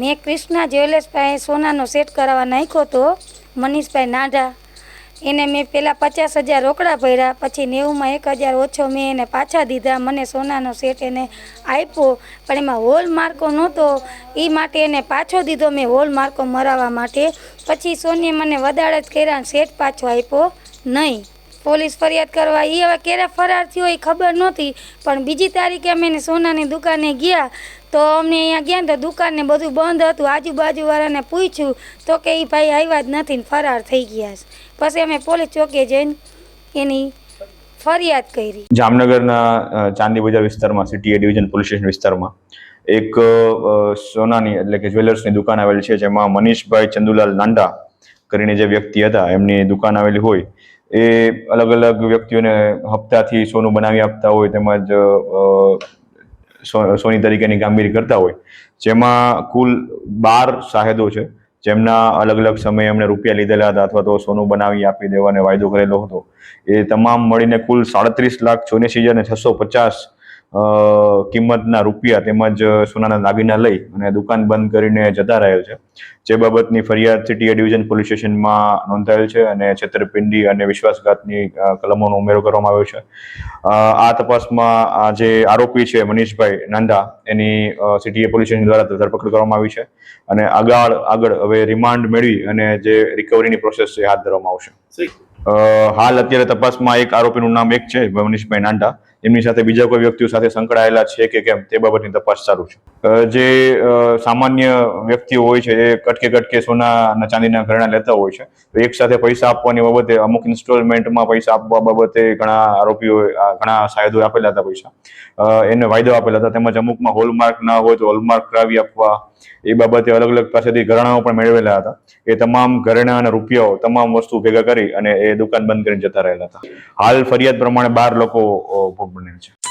મેં કૃષ્ણા જ્વેલર્સ પાસે સોનાનો સેટ કરાવવા નાખ્યો તો, મનીષભાઈ નાઢા. એને મેં પહેલાં પચાસ હજાર રોકડા ભર્યા, પછી નેવુંમાં એક હજાર ઓછો મેં એને પાછા દીધા, મને સોનાનો સેટ એને આપ્યો. પણ એમાં હોલ માર્કો નહોતો. એ માટે એને પાછો દીધો મેં હોલ માર્કો મરાવવા માટે. પછી સોનીએ મને વદાડ જ કર્યા સેટ પાછો આપ્યો નહીં. પોલીસ ફરિયાદ કરવા એ હવે ક્યારે ફરાર થયો એ ખબર નહોતી. પણ બીજી તારીખે અમે સોનાની દુકાને ગયા. તો અમને અહીંયા ગયા ને તો દુકાનને બધું બંધ હતું. આજુબાજુવાળાને પૂછ્યું, તો કે એ ભાઈ આવ્યા જ નથી ને ફરાર થઈ ગયા છે. પછી અમે પોલીસ ચોકે જઈને એની ફરિયાદ કરી. જામનગરના ચાંદી બજાર વિસ્તારમાં, સિટી ડિવિઝન પોલીસ સ્ટેશન વિસ્તારમાં એક સોનાની એટલે કે જ્વેલર્સની દુકાન આવેલી છે, જેમાં મનીષભાઈ ચંદુલાલ નાંડા કરીને જે વ્યક્તિ હતા, એમની દુકાન આવેલી હોય, એ અલગ અલગ વ્યક્તિઓને હપ્તાથી સોનું બનાવી આપતા હોય, તેમજ સોની તરીકેની કામગીરી કરતા હોય. જેમાં કુલ બાર શાહેદો છે. જેમના અલગ અલગ સમયે એમણે રૂપિયા લીધેલા હતા અથવા તો સોનું બનાવી આપી દેવાનો વાયદો કરેલો હતો. એ તમામ મળીને કુલ સાડત્રીસ લાખ ચોર્યાસી હજાર છસો પચાસ કિંમતના રૂપિયા તેમજ સોનાના દાગીના લઈ અને દુકાન બંધ કરીને જતા રહેલ છે. જે બાબતની ફરિયાદ સિટી ડિવિઝન પોલીસ સ્ટેશનમાં નોંધાયેલ છે અને છેતરપિંડી અને વિશ્વાસઘાતની કલમોનો ઉમેરો કરવામાં આવ્યો છે. આ તપાસમાં આ જે આરોપી છે મનીષભાઈ નાંદા એની સિટીએ સિટી પોલીસ સ્ટેશન દ્વારા ધરપકડ કરવામાં આવી છે અને આગળ આગળ હવે રિમાન્ડ મેળવી અને જે રિકવરીની પ્રોસેસ છે હાથ ધરવામાં આવશે. હાલ અત્યારે તપાસમાં એક આરોપીનું નામ એક છે મનીષભાઈ નાંડા એમની સાથે બીજા કોઈ વ્યક્તિઓ સાથે સંકળાયેલા છે કે કેમ તે બાબતની તપાસ ચાલુ છે. જે સામાન્ય વ્યક્તિઓ હોય છે એ કટકે કટકે સોના અને ચાંદીના ઘરેણા લેતા હોય છે. તો એક સાથે પૈસા આપવાની બાબતે અમુક ઇન્સ્ટોલમેન્ટમાં પૈસા આપવા બાબતે ઘણા આરોપીઓ ઘણા સાહેદોએ આપેલા હતા પૈસા. એને વાયદો આપેલા હતા. તેમજ અમુકમાં હોલમાર્ક ના હોય તો હોલમાર્ક કરાવી આપવા. એ બાબતે અલગ અલગ પાસેથી ઘરેણાઓ પણ મેળવેલા હતા. એ તમામ ઘરેણા અને રૂપિયાઓ તમામ વસ્તુ ભેગા કરી અને એ દુકાન બંધ કરીને જતા રહેલા હતા. હાલ ફરિયાદ પ્રમાણે બાર લોકો અ, બનેલ છે.